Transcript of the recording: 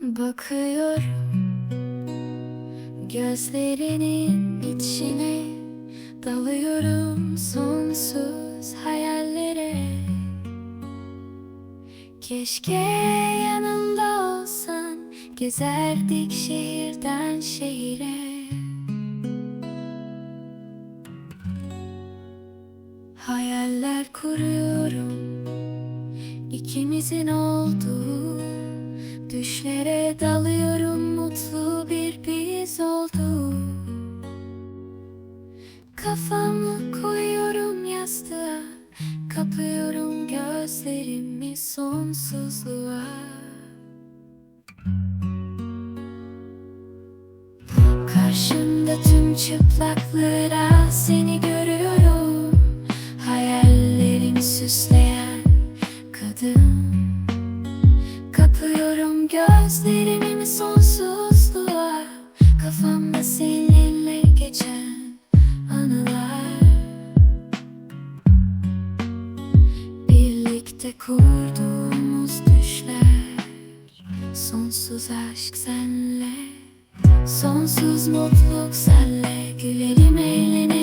Bakıyorum Gözlerinin içine. Dalıyorum sonsuz hayallere. Keşke yanımda olsan Gezerdik şehirden şehire. Hayaller kuruyorum İkimizin olduğu Dalıyorum mutlu bir biz oldu Kafamı koyuyorum yastığa Kapıyorum gözlerimi sonsuzluğa. Karşımda tüm çıplaklara seni görüyorum. Hayallerimi süsleyen kadın Kapıyorum gözlerimi sonsuzluğa Kafamda seninle geçen anılar. Birlikte kurduğumuz düşler Sonsuz aşk senle Sonsuz mutluluk senle. Gülelim eğlenelim